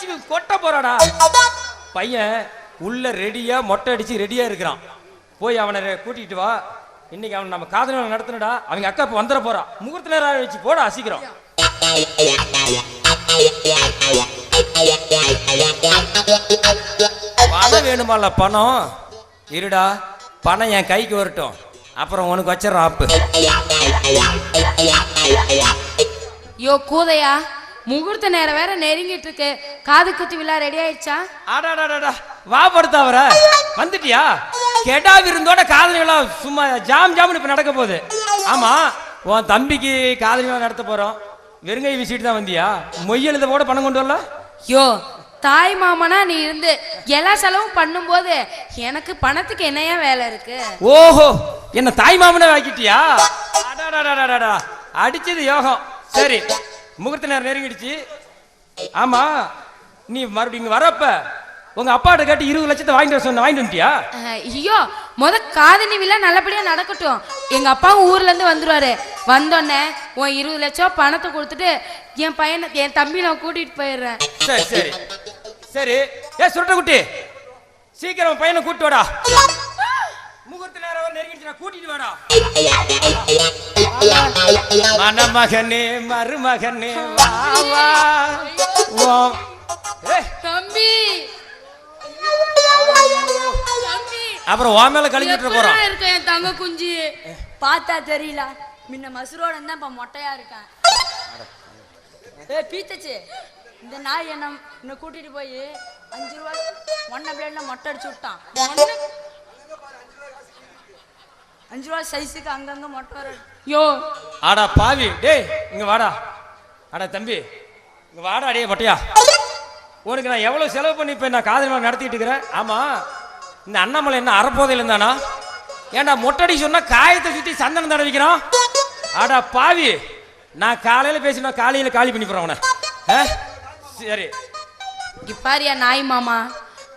மகாலட்சுமி கொட்ட போறாடா. பையன் உள்ள ரெடியா மொட்டை அடிச்சு ரெடியா இருக்கிறான். போய் அவனை கூட்டிகிட்டு கூட்டிட்டு வா. இன்னைக்கு அவன் நம்ம காதல நடத்தணுடா அவங்க அக்கா இப்ப வந்துட போறா. முகூர்த்த நேரம் வச்சு போட அசிக்கிறோம் பணம் வேணுமால பணம்? இருடா பணம் என் கைக்கு வரட்டும். அப்புறம் உனக்கு வச்சிடறோம் ஆப்பு. யோ கூதையா? முகூர்த்த நேரம் வேற நெருங்கிட்டு இருக்கு. காது குத்தி விழா ரெடி ஆயிடுச்சா? ஆடாடாடாடா வா படுத்தாவற வந்துட்டியா? கெடா விருந்தோட காதலி விழா சும்மா ஜாம் ஜாம்னு இப்ப நடக்க போகுது. ஆமா உன் தம்பிக்கு காதலி விழா நடத்த போறோம். வெறுங்கை வீசிட்டு தான் வந்தியா? மொய் எழுத போட பணம் கொண்டு வரல? யோ தாய் மாமனா நீ இருந்து எல்லா செலவும் பண்ணும்போது எனக்கு பணத்துக்கு என்னையா வேலை இருக்கு? ஓஹோ என்ன தாய் மாமனே அடாடாடாடாடா அடிச்சது யோகம். சரி. முகூர்த்த நேரம் நெருங்கிடுச்சு. ஆமா நீ மறுபடியும் இங்க வரப்ப உங்க அப்பாட்ட கேட்டு இருபது லட்சத்தை வாங்கிட்டு சொன்ன வாங்கிட்டு வந்துட்டியா? ஐயோ முத காதணி விழா நல்லபடியா நடக்கட்டும். எங்க அப்பாவும் ஊர்ல இருந்து வந்துருவாரு. வந்தோடனே உன் இருபது லட்சம் பணத்தை கொடுத்துட்டு என் பையனை என் தம்பி நான் கூட்டிட்டு போயிடுறேன். சரி சரி. சரி. ஏ சுருட்ட குட்டி. சீக்கிரம் பையனை கூட்டு வாடா. கூட்டிட்டு வாடா. மணமகனே மருமகனே வா வா. ஓ. தம்பி. தம்பி. அப்புறம் உன் மேல கழிஞ்சிட்டு போறான்? எப்படிடா இருக்க என் தங்க குஞ்சு? பார்த்தா தெரியல. முன்ன மசுரோட இருந்தா இப்ப மொட்டையா இருக்கேன். ஏ பீத்தச்சு. இந்த நாய் என்ன என்னை கூட்டிட்டு போய் அஞ்சு ரூபா ஒன்ன பிளேட்ல மொட்டை அடிச்சு விட்டான். அஞ்சு ரூபா சைஸுக்கு அங்கங்க மொட்டை யோ. ஆடா பாவி. டேய் இங்க வாடா. அடா தம்பி. இங்க வாடா டேய் மொட்டையா. உனக்கு நான் எவ்வளவு செலவு பண்ணி இப்ப நான் காதல் நடத்திட்டு இருக்கிறேன்? ஆமா. இந்த அண்ணாமலை என்ன அறப்போதையில் இருந்தானா? ஏன்டா மொட்டடி சொன்னா காயத்தை சுத்தி சந்தனம் தடவிக்கிறான் ஆடா பாவி. நான் காலையில பேசினா காலையில காலி பண்ணி போறேன் அவனை. ஆ? சரி. இங்க பாரியா நாய் மாமா.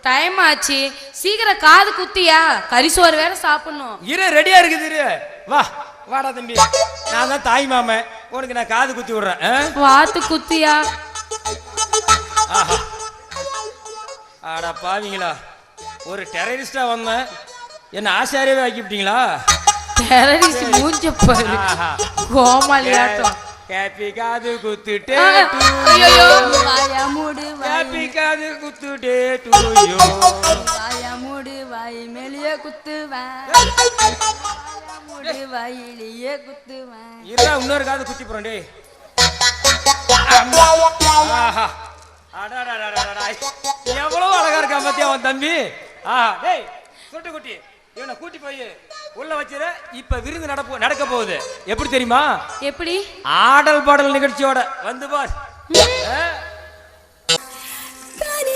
டைம் ஆச்சு. சீக்கிரம் காது குத்தியா? கரிசோறு வேற சாப்பிடணும். இரு ரெடியா இருக்குது இரு. வா வாடா தம்பி. நான் தான் தாய் மாமன். உனக்கு நான் காது குத்தி விடுறேன்? வாத்து குத்தியா? ஆடா பாவிங்களா. ஒரு டெரரிஸ்டா வந்தேன். என்ன ஆசாரியவே ஆக்கிவிட்டீங்களா? டெரரிஸ்ட் மூஞ்ச பாரு. கோமாளியாட்டம். கேப்பி காது குத்துட்டே ஐயையோ. வாய மூடு கேப்பி காது குத்துட்டே டு வாய மூடு வாய் மேலேயே குத்துவேன். மூடு வாயிலேயே குத்துவேன். இருடா இன்னொரு காது குத்தி போறேன் டேய். ஆஹா. அடாடாடாடாடா. எவ்வளவு அழகா இருக்கான் பாத்தியா அவன் தம்பி? ஆஹா டேய் சுருட்டு குட்டி இவனை கூட்டி போய் உள்ள வச்சிரு. இப்ப விருந்து நடப்போ நடக்க போகுது. எப்படி தெரியுமா? எப்படி? ஆடல் பாடல் நிகழ்ச்சியோட வந்து பார். ஆ? தானி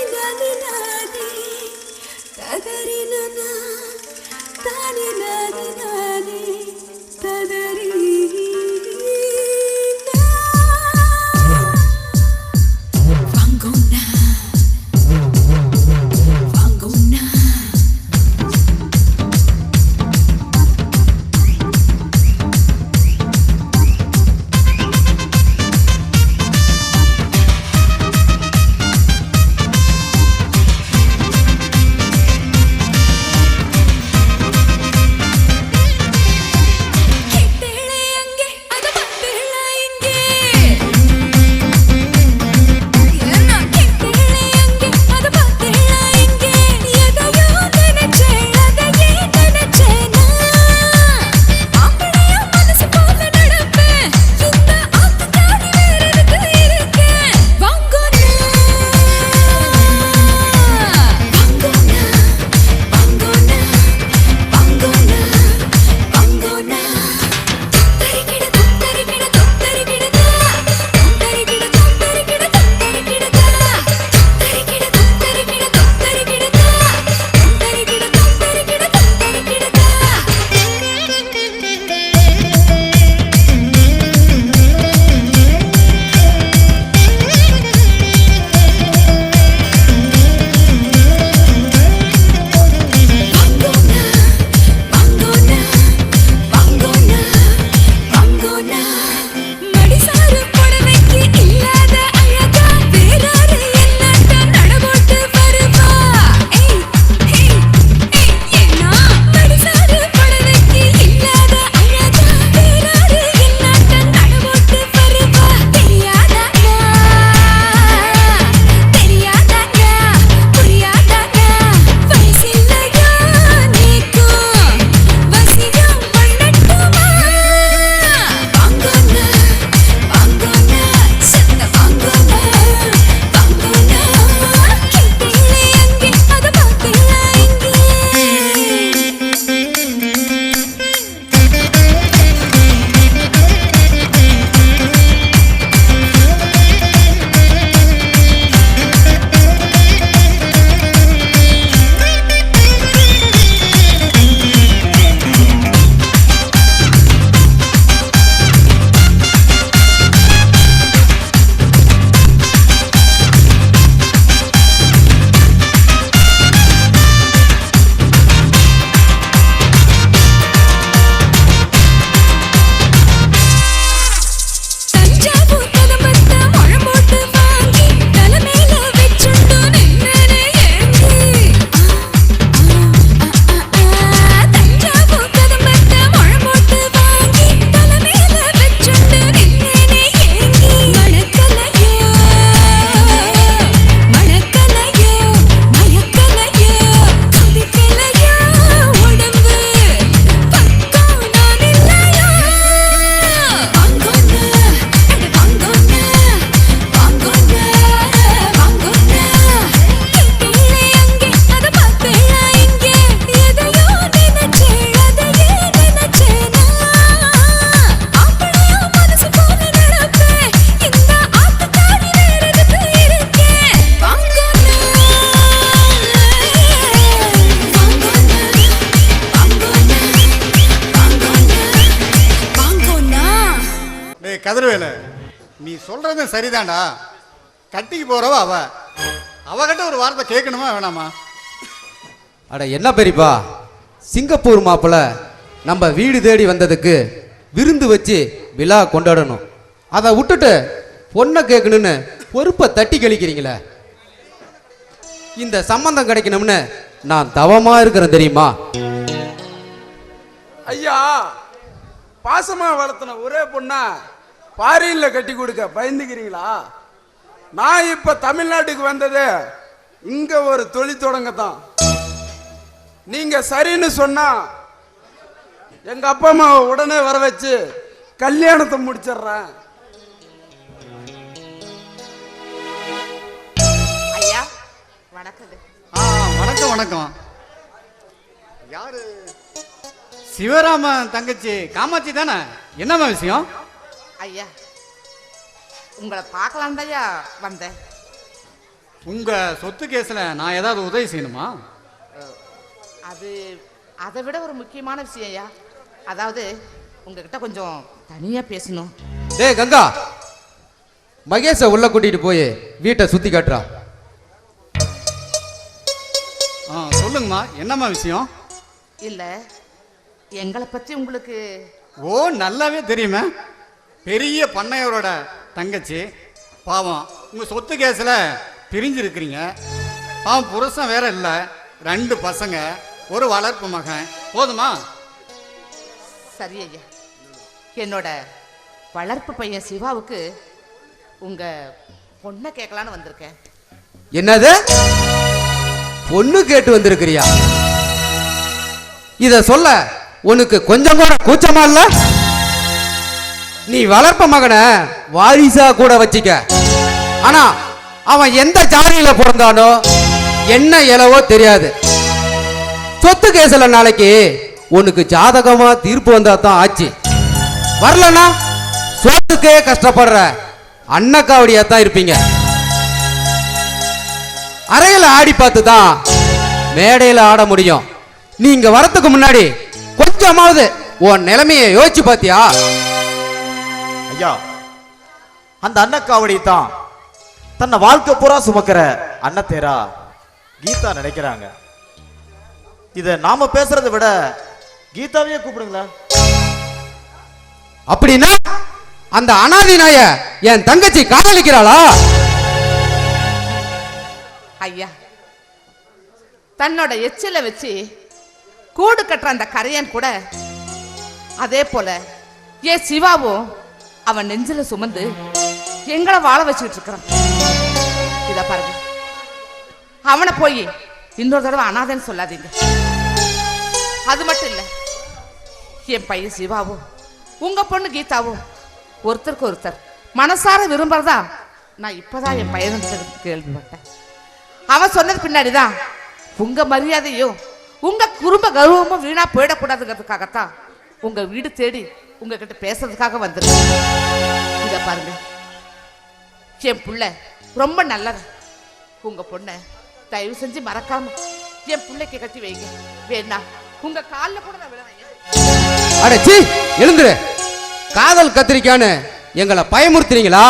போறவ அவ? அவகிட்ட ஒரு வார்த்தை கேட்கணுமா வேணாமா? அட என்ன பெரியப்பா? சிங்கப்பூர் மாப்பிள்ள நம்ம வீடு தேடி வந்ததுக்கு விருந்து வச்சு விழா கொண்டாடணும். அதை விட்டுட்டு பொண்ணை கேட்கணும்னு பொறுப்பை தட்டி கழிக்கிறீங்களே. இந்த சம்பந்தம் கிடைக்கணும்னு நான் தவமா இருக்கிறேன் தெரியுமா? ஐயா பாசமா வளர்த்தின ஒரே பொண்ணா பாரியில் கட்டி கொடுக்க பயந்துக்கிறீங்களா? நான் இப்ப தமிழ்நாட்டுக்கு வந்தது இங்க ஒரு தொழில் தொடங்க தான் நீங்க சரின்னு சொன்னா எங்க அப்பா அம்மாவை உடனே வர வச்சு கல்யாணத்தை முடிச்சிடுறேன். ஐயா வணக்கங்க. ஆ வணக்கம் வணக்கம். யாரு? சிவராமன் தங்கச்சி காமாட்சி தானே? என்னம்மா விஷயம்? ஐயா உங்களை பார்க்கலாம் ஐயா வந்தேன். உங்க சொத்து கேஸ்ல நான் ஏதாவது உதவி செய்யணுமா? அது அதை விட ஒரு முக்கியமான விஷயம் ஐயா. அதாவது உங்ககிட்ட கொஞ்சம் தனியா பேசணும். டேய் கங்கா! மகேஷை உள்ள கூட்டிட்டு போய் வீட்டை சுத்தி காட்டுறா. ஆ சொல்லுங்கம்மா என்னம்மா விஷயம்? இல்ல எங்களை பத்தி உங்களுக்கு ஓ நல்லாவே தெரியுமே. பெரிய பண்ணையரோட தங்கச்சி பாவம் உங்க சொத்து கேஸ்ல பிரிஞ்சிருக்கிறீங்க. பாவம் புருஷன் வேற இல்லை. ரெண்டு பசங்க ஒரு வளர்ப்பு மகன். போதுமா? சரி ஐயா என்னோட வளர்ப்பு பையன் சிவாவுக்கு உங்க பொண்ணை கேட்கலான்னு வந்திருக்கேன். என்னது? பொண்ணு கேட்டு வந்திருக்கிறியா? இத சொல்ல உனக்கு கொஞ்சம் கூட கூச்சமா இல்ல? நீ வளர்ப்ப மகனை வாரிசா கூட வச்சிக்க. ஆனா அவன் எந்த ஜாதியில பிறந்தானோ என்ன இலவோ தெரியாது. சொத்து கேஸ்ல நாளைக்கு உனக்கு ஜாதகமா தீர்ப்பு வந்தா தான் ஆச்சு. வரலனா சொத்துக்கே கஷ்டப்படுற அன்னக்காவடியா தான் இருப்பீங்க. அறையில ஆடி பார்த்து தான் மேடையில ஆட முடியும். நீங்க வரத்துக்கு முன்னாடி கொஞ்சமாவது உன் நிலைமையை யோசிச்சு பாத்தியா ஐயா. அந்த அன்னக்காவடி தான் தன்னை வாழ்க்கை பூரா சுமக்கிற அன்னத்தேரா கீதா நினைக்கிறாங்க. இத நாம பேசுறதை விட கீதாவையே கூப்பிடுங்களேன். அப்படின்னா அந்த அனாதி நாய என் தங்கச்சி காதலிக்கிறாளா? ஐயா தன்னோட எச்சில வச்சு கூடு கட்டுற அந்த கரையன் கூட அதே போல ஏன் சிவாவும் அவன் நெஞ்சில சுமந்து எங்களை வாழ வச்சுக்கிட்டு இருக்கிறான் இத பாருங்க. அவனை போய் இன்னொரு தடவை அனாதைன்னு சொல்லாதீங்க. அது மட்டும் இல்லை என் பையன் சிவாவும் உங்க பொண்ணு கீதாவும் ஒருத்தருக்கு ஒருத்தர் மனசார விரும்புறதா நான் இப்பதான் என் பையன் கேள்விப்பட்டேன். அவன் சொன்னது பின்னாடிதான் உங்க மரியாதையும் உங்க குடும்ப கௌரவமும் வீணா போயிடக்கூடாதுங்கிறதுக்காகத்தான் உங்க வீடு தேடி உங்ககிட்ட பேசுறதுக்காக வந்திருக்கேன். இங்க பாருங்க. என் புள்ள ரொம்ப நல்லது உங்க பொண்ணை தயவு செஞ்சு மறக்காம என் பிள்ளைக்கு கட்டி வைங்க. வேணா உங்க காலில் கூட நான் அடச்சி எழுந்துரு. காதல் கத்திரிக்கான்னு எங்களை பயமுறுத்துறீங்களா?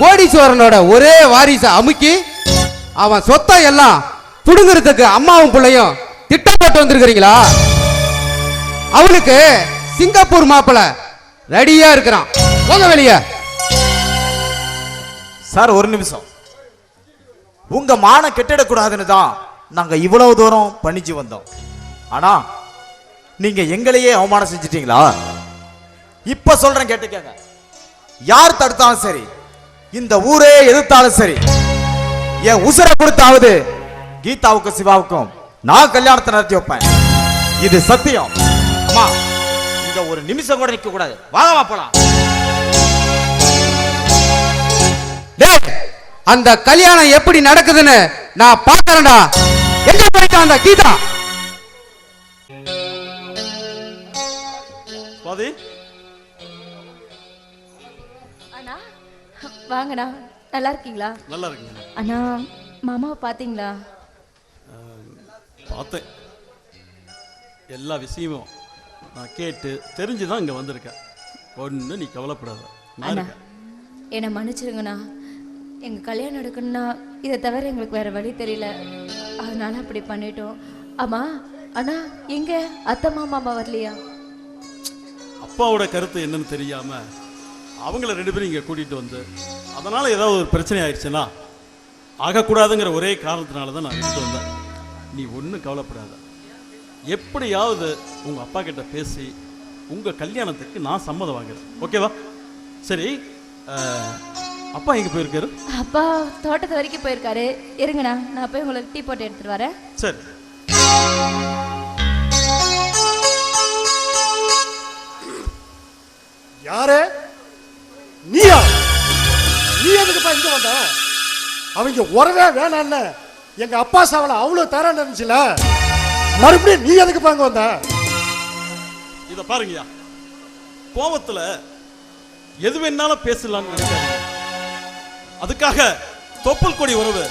கோடீஸ்வரனோட ஒரே வாரிசை அமுக்கி அவன் சொத்தை எல்லாம் புடுங்கிறதுக்கு அம்மாவும் பிள்ளையும் திட்டம் போட்டு வந்திருக்கிறீங்களா? அவனுக்கு சிங்கப்பூர் மாப்பிள ரெடியா இருக்கிறான். போங்க வெளிய. சார் ஒரு நிமிஷம். உங்க மான கெட்டிடக்கூடாதுன்னு தான் நாங்க இவ்வளவு தூரம் பணிச்சு வந்தோம். ஆனா நீங்க எங்களையே அவமானம் செஞ்சிட்டீங்களா? இப்ப சொல்றேன் கேட்டுக்கங்க. யார் தடுத்தாலும் சரி இந்த ஊரே எதிர்த்தாலும் சரி என் உசுரை கொடுத்தாவது கீதாவுக்கும் சிவாவுக்கும் நான் கல்யாணத்தை நடத்தி வைப்பேன். இது சத்தியம். அம்மா இங்க ஒரு நிமிஷம் கூட நிக்க கூடாது. வாங்கம்மா போலாம். டேய் அந்த கல்யாணம் எப்படி நடக்குதுன்னு நான் பார்க்கறேன்டா. எங்க போயிட்டான் அந்த கீதா? சுவாதி? அண்ணா வாங்கண்ணா. நல்லா இருக்கீங்களா? நல்லா இருக்குங்க அண்ணா மாமாவை பார்த்தீங்களா? பார்த்தேன். எல்லா விஷயமும். நான் கேட்டு தெரிஞ்சு தான் இங்கே வந்திருக்கேன். ஒன்றும் நீ கவலைப்படாத. நான் அண்ணா இருக்கேன். என்னை மன்னிச்சிருங்கண்ணா. எங்கள் கல்யாணம் நடக்கணும்னா இதை தவிர எங்களுக்கு வேற வழி தெரியல. அதனால அப்படி பண்ணிட்டோம். ஆமா அண்ணா எங்க அத்தை மாமா வரலையா? அப்பாவோட கருத்து என்னன்னு தெரியாம அவங்கள ரெண்டு பேரும் இங்கே கூட்டிட்டு வந்து அதனால ஏதாவது ஒரு பிரச்சனை ஆயிடுச்சுன்னா ஆகக்கூடாதுங்கிற ஒரே காரணத்தினால தான் நான் எடுத்து வந்தேன். நீ ஒன்றும் கவலைப்படாத. எப்படியாவது உங்க அப்பா கிட்ட பேசி உங்க கல்யாணத்துக்கு நான் சம்மதம் வாங்குறேன். ஓகேவா சரி அப்பா எங்க போயிருக்காரு? அப்பா தோட்டத்து வரைக்கும் போயிருக்காரு. இருங்கண்ணா நான் போய் உங்களுக்கு டீ போட்டு எடுத்துட்டு வரேன். சரி. யாரு? நீயா? நீ எதுக்குப்பா இங்க வந்த? அவங்க உறவே வேணாம்ல எங்க அப்பா சாவல அவ்வளவு தரேன் இருந்துச்சுல. மறுபடியும் நீ எதுக்குப்பா இங்க வந்த? இதை பாருங்கய்யா. கோவத்துல எது வேணாலும் பேசலாம்னு நினைக்காதீங்க. அதுக்காக தொப்புள் கொடி உறவு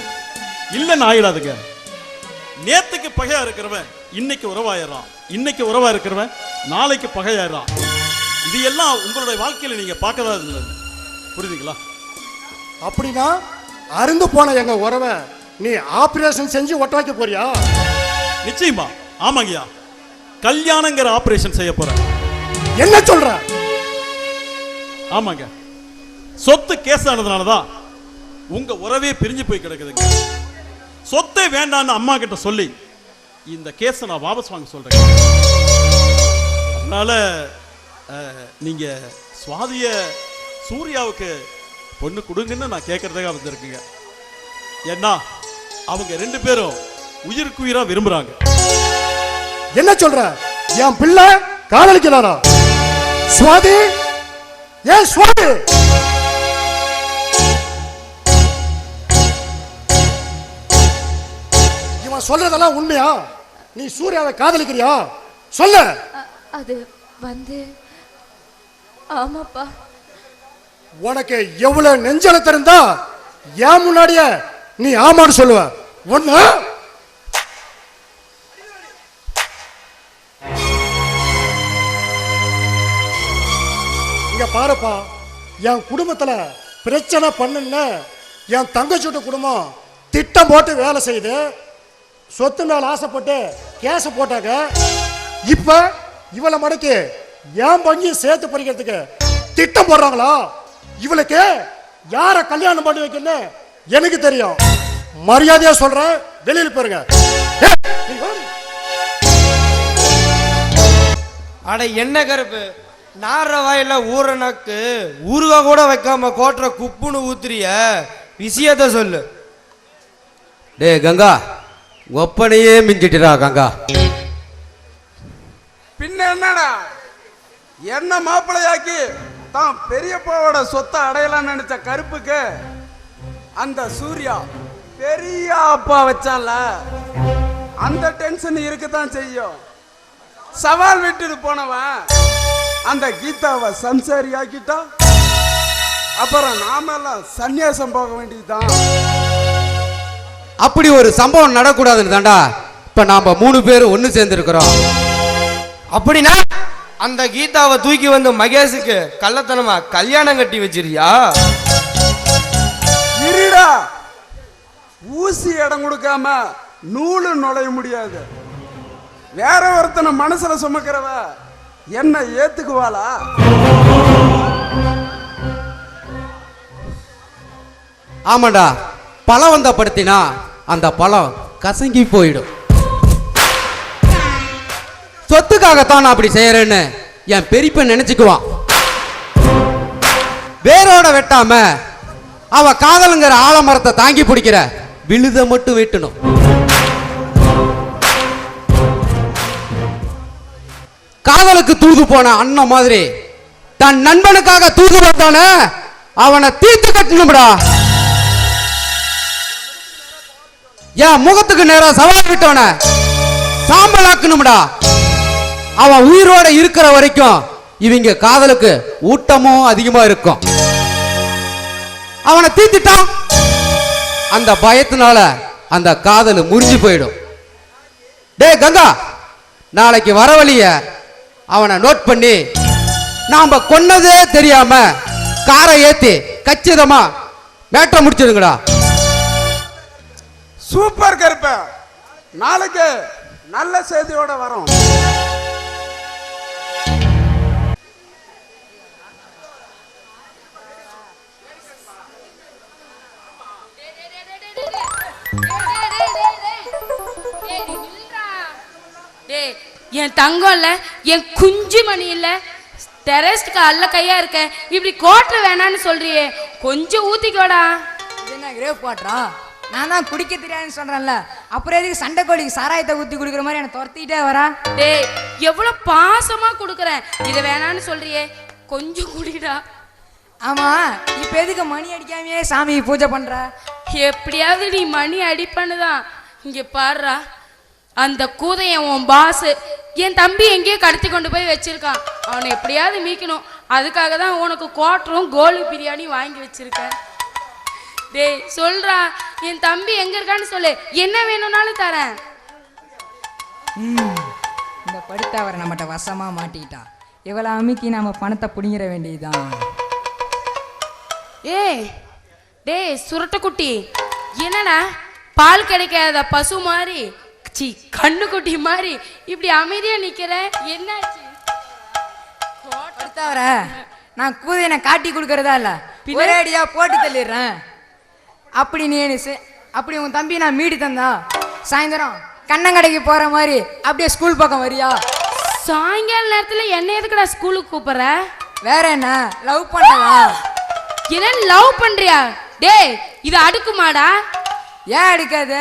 இல்லைன்னு ஆயிடாதுங்க. நேத்துக்கு பகையா இருக்கிறவன் இன்னைக்கு உறவாயிடுறான். இன்னைக்கு உறவா இருக்கிறவன் நாளைக்கு பகையாயிடுறான். இது எல்லாம் உங்களுடைய வாழ்க்கையில நீங்க பார்க்கதா இல்லை புரியுதுங்களா? அப்படின்னா அருந்து போன எங்க உறவை நீ ஆபரேஷன் செஞ்சு ஒட்ட வைக்க போறியா? நிச்சயமா. ஆமாங்கய்யா. கல்யாணங்கிற ஆபரேஷன் செய்ய போறேன் என்ன சொல்ற? ஆமாங்க. சொத்து கேஸ் ஆனதுனால தான் உங்க உறவே பிரிஞ்சு போய் கிடக்குதுங்க. சொத்தே வேண்டான்னு அம்மா கிட்ட சொல்லி இந்த கேஸை நான் வாபஸ் வாங்க சொல்றேன் அதனால நீங்க சுவாதிய சூர்யாவுக்கு பொண்ணு கொடுங்கன்னு நான் கேட்கறதுக்காக வந்திருக்கீங்க. ஏன்னா அவங்க ரெண்டு பேரும் உயிருக்கு உயிரா விரும்புறாங்க. என்ன சொல்ற? என் பிள்ளை காதலிக்கிறாரா சுவாதி? ஏன் சுவாதி! இவன் சொல்றதெல்லாம் உண்மையா? நீ சூர்யாவை காதலிக்கிறியா? சொல்லு! அது வந்து ஆமாப்பா. உனக்கு எவ்வளவு நெஞ்சல இருந்தா ஏன் முன்னாடியே நீ ஆமான்னு சொல்லுவ. ஒண்ணு பாருப்பா என் குடும்பத்தில் பிரச்சனை பண்ணுன்னு என் தங்கச்சியோட குடும்பம் திட்டம் போட்டு வேலை செய்யுது. சொத்து மேல ஆசைப்பட்டு கேஸை போட்டாங்க. இப்ப இவளை மடக்கி என் பங்கியை சேர்த்து பறிக்கிறதுக்கு திட்டம் போடுறாங்களா? இவளுக்கு யார கல்யாணம் பண்ணி வைக்கணும்னு எனக்கு தெரியும். மரியாதையா சொல்றேன் வெளியில் போயிருங்க. அட என்ன கருப்பு? நார வாயில ஊற நாக்கு ஊறுகா கூட வைக்காம கோட்டுற குப்புன்னு ஊத்துறிய விஷயத்த சொல்லு. டேய் கங்கா ஒப்பனையே மிஞ்சிட்டுடா கங்கா. பின்ன என்னடா? என்ன மாப்பிள்ளையாக்கி தான் பெரியப்பாவோட சொத்தை அடையலாம்னு நினைச்ச கருப்புக்கு? அந்த சூர்யா பெரிய அப்பா வச்சான்ல அந்த டென்ஷன் இருக்கத்தான் செய்யும். சவால் விட்டுட்டு போனவன் அந்த கீதாவை சம்சாரி ஆக்கிட்டா அப்புறம் நாமெல்லாம் சந்நியாசம் போக வேண்டியதுதான். அப்படி ஒரு சம்பவம் நடக்கூடாதுன்னு தாண்டா இப்ப நாம மூணு பேரும் ஒண்ணு சேர்ந்துருக்கிறோம். அப்படின்னா அந்த கீதாவை தூக்கி வந்து மகேஷுக்கு கள்ளத்தனமா கல்யாணம் கட்டி வச்சிருக்கியா? இருடா ஊசி இடம் கொடுக்காம நூலு நுழைய முடியாது. வேற ஒருத்தனை மனசுல சுமக்கிறவ என்ன ஏத்துக்குவாளா? ஆமாண்டா பழவந்தப்படுத்தினா அந்த பழம் கசங்கி போயிடும். சொத்துக்காகத்தான் நான் அப்படி செய்யறேன்னு என் பெரியப்ப நினைச்சுக்குவான். வேரோட வெட்டாம அவ காதலுங்கிற ஆலமரத்தை தாங்கி பிடிக்கிற விழுத மட்டும் வெட்டணும். காதலுக்கு தூது போன அண்ணன் மாதிரி. தன் நண்பனுக்காக தூது போட்டான அவனை தீர்த்து கட்டணும்டா என் முகத்துக்கு நேரம் சவால் விட்டவன சாம்பல் ஆக்கணும்டா அவன் உயிரோட இருக்கிற வரைக்கும் இவங்க காதலுக்கு ஊட்டமும் அதிகமா இருக்கும். அவனை தீர்த்துட்டான் அந்த பயத்தினால அந்த காதல் முறிஞ்சு போயிடும். டேய் கங்கா நாளைக்கு வர வழிய அவனை நோட் பண்ணி நாம கொன்னதே தெரியாம காரை ஏத்தி கச்சிதமா மேட்டரை முடிச்சிடுங்கடா சூப்பர் கருப்ப. நாளைக்கு நல்ல செய்தியோட வரும். என் தங்கம் இல்ல என் குஞ்சு மணி இல்ல. டெரஸ்ட்க்கு அல்ல கையா இருக்க. இப்படி கோட்டை வேணான்னு சொல்றியே. கொஞ்சம் ஊத்திக்கோடா. என்ன கிரேவ் பாட்ரா நான் தான் குடிக்க தெரியாதுன்னு சொல்றேன்ல. அப்புறம் எதுக்கு சண்டை கோழிக்கு சாராயத்தை ஊத்தி குடிக்கிற மாதிரி என்ன துரத்திக்கிட்டே வரா? டேய் எவ்வளவு பாசமா குடுக்குறேன் இத வேணான்னு சொல்றியே. கொஞ்சம் குடிடா. ஆமா இப்ப எதுக்கு மணி அடிக்காமயே சாமி பூஜை பண்ற? எப்படியாவது நீ மணி அடிப்பண்ணுதான். இங்க பாருடா. அந்த கூதையன் உன் பாஸ் என் தம்பி எங்கேயோ கடத்தி கொண்டு போய் வச்சிருக்கான். அவனை எப்படியாவது மீக்கணும் அதுக்காக தான் உனக்கு கோட்டரும் கோலி பிரியாணி வாங்கி வச்சிருக்கேன். டேய் சொல்றா என் தம்பி எங்க இருக்கான்னு சொல்லு. என்ன வேணும்னாலும் தரேன். ம், இந்த படுத்தாவரை நம்மகிட்ட வசமா மாட்டிக்கிட்டா இவளை அமுக்கி நாம பணத்தை புடிங்கிற வேண்டியதுதான். ஏய் டேய் சுரட்டக்குட்டி. என்னடா? பால் கிடைக்காத பசு மாதிரி. சி கண்ணுக்குட்டி மாதிரி. இப்படி அமைதியா நிக்கிற? என்னாச்சு? படுத்தாவர நான் கூதையனை காட்டி கொடுக்கறதா இல்ல. ஒரே அடியா போட்டு தள்ளிடுறேன். அப்படி நீ அப்படி உன் தம்பி நான் மீடி தந்தா? சாயந்தரம் கண்ணங்கடைக்கு போற மாதிரி அப்படியே ஸ்கூல் பக்கம் வரியா? சாயங்கால நேரத்துல என்ன எதுக்குடா ஸ்கூலுக்கு கூப்பிடுற? வேற என்ன? லவ் பண்ணவா? என்ன லவ் பண்றியா? டேய் இது அடுக்குமாடா? ஏன் எடுக்காது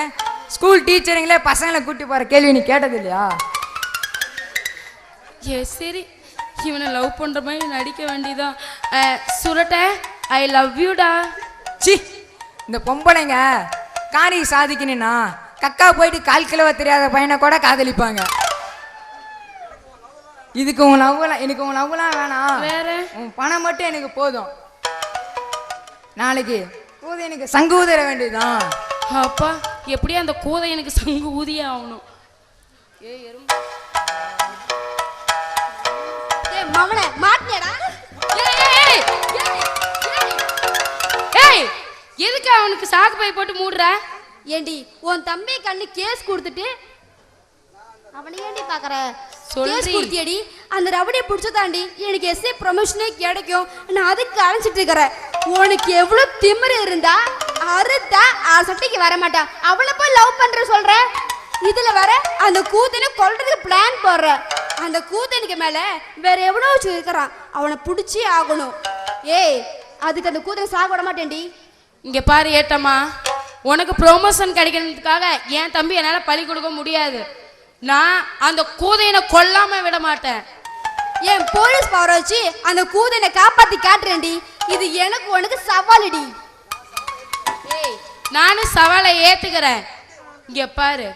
ஸ்கூல் டீச்சருங்களே பசங்களை கூட்டி போற கேள்வி நீ கேட்டது இல்லையா ஏ சரி. இவனை லவ் பண்ற மாதிரி நடிக்க வேண்டியதான் சுரட்டை ஐ லவ் யூடா சி இந்த பொம்பளைங்க காணி சாதிக்கணும்னா கக்கா போயிட்டு கால் கிலோ தெரியாத பையனை கூட காதலிப்பாங்க. இதுக்கு உன் லவ்லாம் எனக்கு உன் லவ்லாம் வேணாம். வேற? உன் பணம் மட்டும் எனக்கு போதும். நாளைக்கு போதும் எனக்கு சங்கு ஊதர வேண்டியதுதான். அப்பா எப்படியும் அந்த கூதை எனக்கு சங்கு ஊதியே ஆகணும். ஏ எறும்பு. மவனே மாட்டினடா ஏய், எதுக்கு அவனுக்கு சாக்கு பை போட்டு மூடுற? ஏண்டி உன் தம்பி கண்ணு கேஸ் கொடுத்துட்டு அவனை ஏண்டி பாக்குற. கேஸ் கொடுத்தியடி. அந்த ரவடியை பிடிச்சதாண்டி எனக்கு எஸ்ஏ ப்ரொமோஷனே கிடைக்கும். நான் அதுக்கு அழைச்சிட்டு இருக்கிறேன். உனக்கு எவ்வளவு திமிரு இருந்தா அறுத்தா சொட்டைக்கு வர மாட்டான் அவளை போய் லவ் பண்ற சொல்ற? இதுல வர அந்த கூத்தனை கொல்றதுக்கு பிளான் போடுற. அந்த கூத்தனுக்கு மேல வேற எவ்வளோ இருக்கிறான். அவனை பிடிச்சே ஆகணும். ஏய் அதுக்கு அந்த கூத்தனை சாக விட மாட்டேன்டி. இங்க பாரு ஏட்டம்மா உனக்கு ப்ரொமோஷன் கிடைக்கிறதுக்காக என் தம்பி என்னால பழி கொடுக்க முடியாது. நான் அந்த கூதையனை கொல்லாம விட மாட்டேன். என் போலீஸ் பவரை வச்சு அந்த கூதனை காப்பாத்தி காட்டுறேன்டி. இது எனக்கு உனக்கு சவாலுடி. நானும் சவாலை ஏத்துக்கிறேன். இங்க பாரு.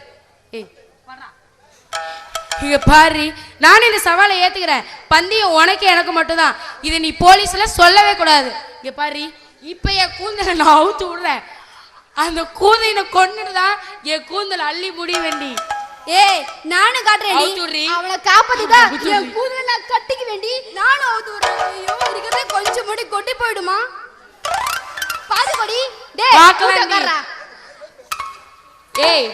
இங்க பாரு. நானும் இந்த சவாலை ஏத்துக்கிறேன். பந்தயம் உனக்கு எனக்கு மட்டும்தான். இதை நீ போலீஸ்ல சொல்லவே கூடாது. இங்க பாரு. இப்ப என் கூந்தலை நான் அவுத்து விடுறேன். அந்த கூந்தலை கொண்டுதான் என் கூந்தல் அள்ளி முடி வேண்டி ஏய் நானும். அவனை காப்பாத்திதான் அவுத்து என். கூதனை நான் கட்டிக்க வேண்டி நானும் அவுத்து விடுறேன். ஐயோ இருக்கிறத கொஞ்சம் முடி கொட்டி போயிடுமா? பாத்து ஏய்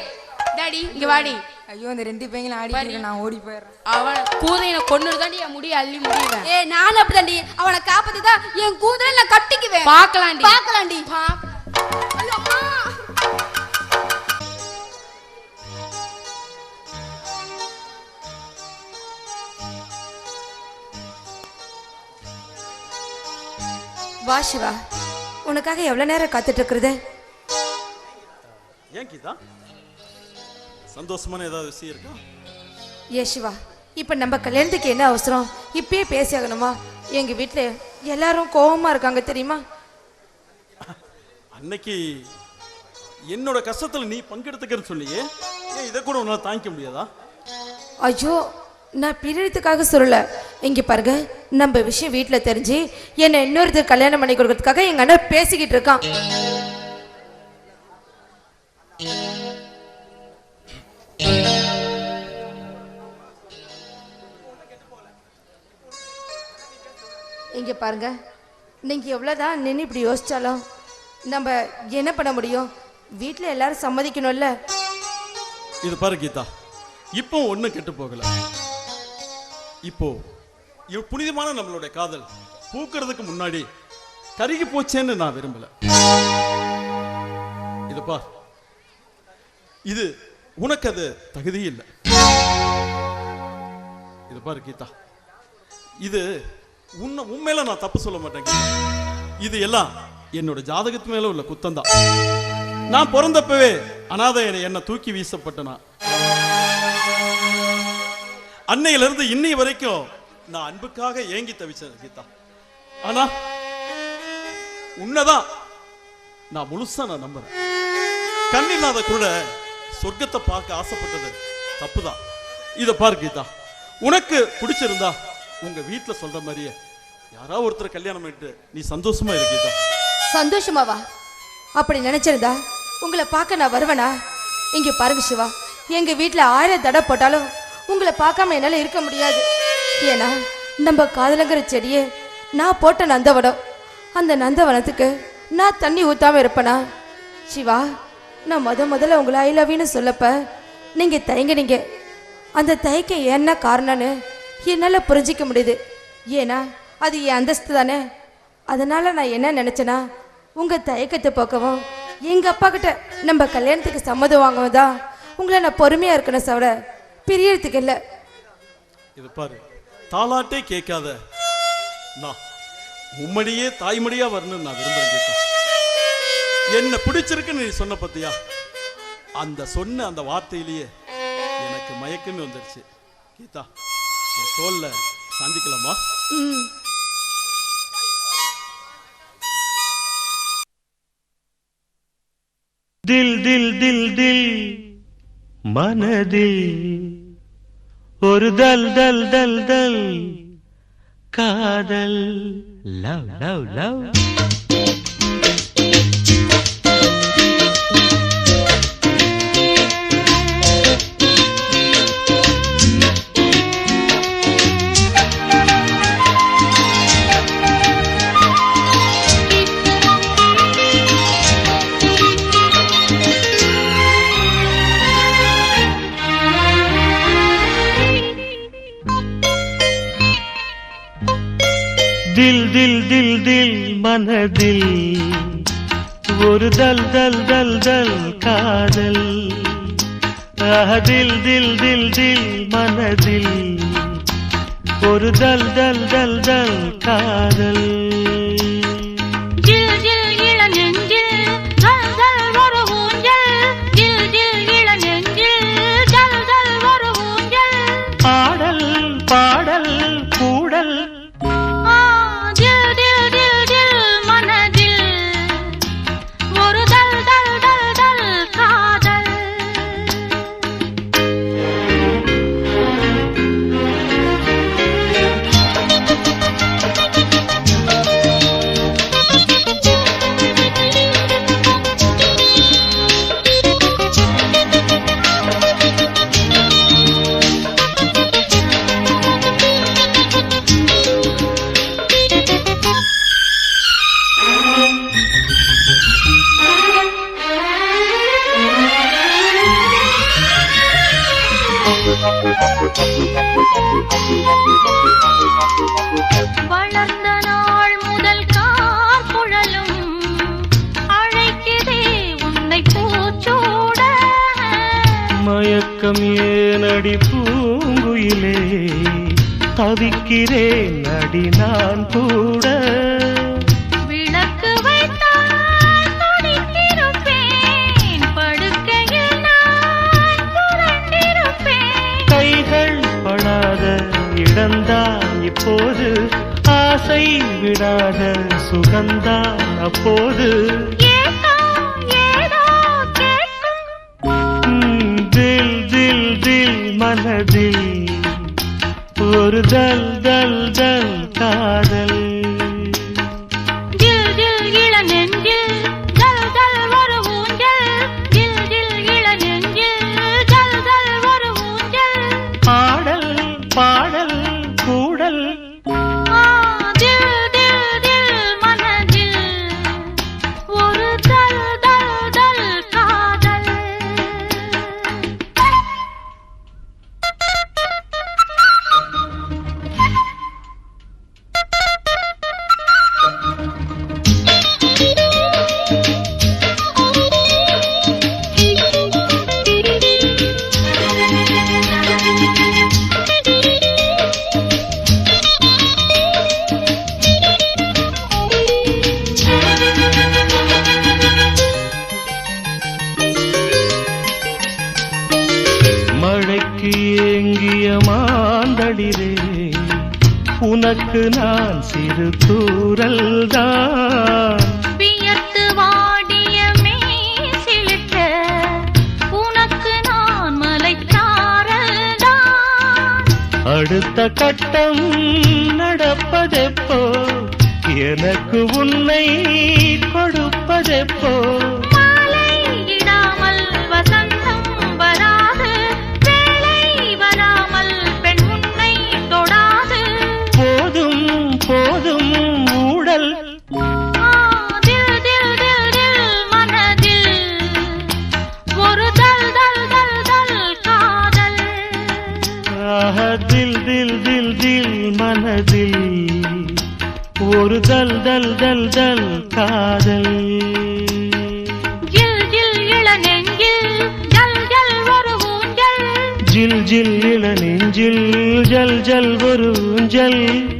டாடி இங்க வாடி. ஐயோ இந்த ரெண்டு பையங்களும் ஆடிட்டு நான் ஓடி போயிடுறேன். அவன் கூதையனை கொண்டு தாண்டி என் முடி அள்ளி முடிவேன் அப்படிதான்டி அவனை காப்பாத்திதான் என் கூதனை நான் கட்டிக்குவேன். வா சிவா. உனக்காக எவ்வளோ நேரம் காத்துட்டு இருக்கிறது ஏன் கீதா? சந்தோஷமான ஏதாவது விஷயம் இருக்கா? ஏ சிவா இப்போ நம்ம கல்யாணத்துக்கு என்ன அவசரம்? இப்பயே பேசி ஆகணுமா? எங்கள் வீட்டில் எல்லாரும் கோவமா இருக்காங்க தெரியுமா? அன்னைக்கு என்னோட கஷ்டத்துல நீ பங்கெடுத்துக்கிறன்னு சொல்லியே. ஏன் இதை கூட உன்னால தாங்கிக்க முடியாதா? ஐயோ நான் பிரியறதுக்காக சொல்லல. இங்கே பாருங்க நம்ம விஷயம் வீட்டில் தெரிஞ்சு என்னை இன்னொருத்தர் கல்யாணம் பண்ணி கொடுக்கறதுக்காக எங்க அண்ணன் பேசிக்கிட்டு இருக்கான். இங்கே பாருங்க நீங்கள் எவ்வளோதான் நின்று இப்படி யோசிச்சாலும் நம்ம என்ன பண்ண முடியும்? வீட்டில் எல்லாரும் சம்மதிக்கணும்ல? இது பாரு கீதா இப்போ ஒன்றும் கெட்டு போகல. இப்போ புனிதமான நம்மளுடைய காதல். பூக்கிறதுக்கு முன்னாடி கருகி போச்சேன்னு நான் விரும்பல. இது பார். இது உனக்கு அது தகுதி இல்லை. இது பாரு கீதா. இது உன்னை உண்மையில நான் தப்பு சொல்ல மாட்டேன் கீதா. இது எல்லாம் என்னோட ஜாதகத்து மேல உள்ள குத்தம் தான் நான் பிறந்தப்பவே அனாதை என்ன தூக்கி வீசப்பட்டனா. அன்னையிலிருந்து இன்னை வரைக்கும் நான் அன்புக்காக ஏங்கி தவிச்சேன் கீதா. ஆனா உன்னதான் நான் முழுசா நான் நம்புறேன். கண்ணில்லாத கூட சொர்க்கத்தை பார்க்க ஆசைப்பட்டது தப்புதான். இதை பாரு கீதா. உனக்கு பிடிச்சிருந்தா உங்க வீட்டுல சொல்ற மாதிரியே யாராவது ஒருத்தர் கல்யாணம் பண்ணிட்டு நீ சந்தோஷமா இரு கீதா. சந்தோஷமாவா? அப்படி நினைச்சிருந்தா உங்களை பார்க்க நான் வருவேனா? இங்க பாருங்க சிவா. எங்க வீட்டுல ஆயிரம் தடை போட்டாலும் உங்களை பார்க்காம என்னால இருக்க முடியாது. ஏன்னா நம்ம காதலங்கிற செடியே நான் போட்ட நந்தவனம். அந்த நந்தவனத்துக்கு நான் தண்ணி ஊத்தாம இருப்பேனா? சிவா நான் முத முதல்ல உங்களை ஐ லவ்னு சொல்லப்ப நீங்க தயங்கினீங்க. அந்த தயக்கம் என்ன காரணம்னு என்னால் புரிஞ்சிக்க முடியுது. ஏன்னா அது என் அந்தஸ்து தானே. அதனால நான் என்ன நினச்சேன்னா உங்க தயக்கத்தை போக்கவும் எங்க அப்பா கிட்ட நம்ம கல்யாணத்துக்கு சம்மதம் வாங்கவும் தான் உங்களை நான் பொறுமையா இருக்கணும் சவட பிரியறதுக்கு இல்லை. இது பாரு. தாலாட்டே கேட்காத. நான் உம்மடியே தாய்மடியா வரணும்னு நான் விரும்புறேன் கேட்டேன் என்ன பிடிச்சிருக்குன்னு நீ சொன்ன பத்தியா? அந்த சொன்ன அந்த வார்த்தையிலேயே எனக்கு மயக்கமே வந்துடுச்சு கீதா என் தோல்ல சந்திக்கலாமா? தில் தில் தில் தில். மனதில் ஒரு தல் தல் தல் தல். காதல். லவ் லவ் லவ் மயக்கம் ஏனடி பூங்குயிலே? தவிக்கிறேன் அடி நான் கூட. இடந்தான் இப்போது. ஆசை விடாத சுகந்தான் அப்போது. மனதில் ஒரு தல் தல் தல் அடுத்த கட்டம் நடப்பதெப்போ? எனக்கு உன்னை கொடுப்பதெப்போ? ஒரு தல் தல் தல் தல் காதல். ஜில் ஜில் இள நெஞ்சில் ஜல் ஜல் ஒரு ஊஞ்சல்.